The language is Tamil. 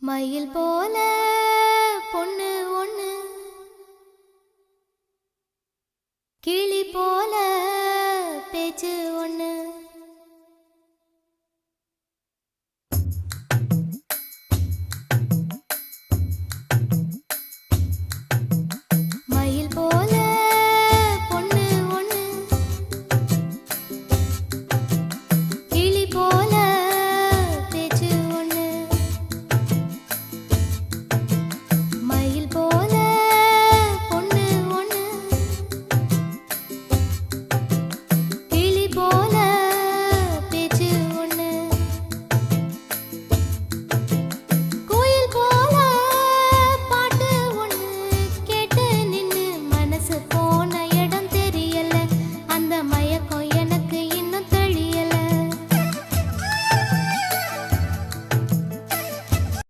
மயில் போல பொண்ணு ஒண்ணு. கிளி போல